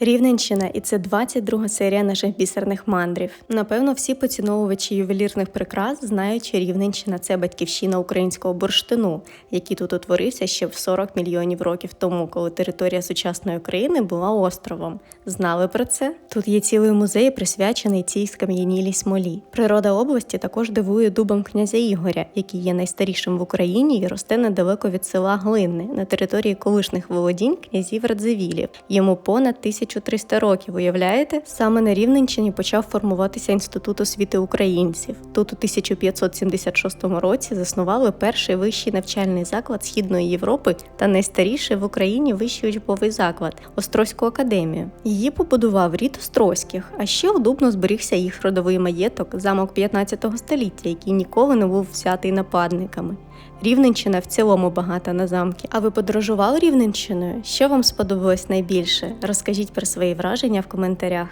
Рівненщина, і це 22 серія наших бісерних мандрів. Напевно, всі поціновувачі ювелірних прикрас знають, що Рівненщина це батьківщина українського бурштину, який тут утворився ще в 40 мільйонів років тому, коли територія сучасної України була островом. Знали про це? Тут є цілий музей, присвячений цій скам'янілій смолі. Природа області також дивує дубом князя Ігоря, який є найстарішим в Україні і росте недалеко від села Глинне на території колишніх володінь князів Радзивілів. Йому понад 1300 років. Уявляєте? Саме на Рівненщині почав формуватися інститут освіти українців. Тут у 1576 році заснували перший вищий навчальний заклад Східної Європи та найстаріший в Україні вищий учбовий заклад Острозьку академію. Її побудував рід Острозьких, а ще у Дубно зберігся їх родовий маєток, замок 15 століття, який ніколи не був взятий нападниками. Рівненщина в цілому багата на замки. А ви подорожували Рівненщиною? Що вам сподобалось найбільше? Розкажіть про свої враження в коментарях.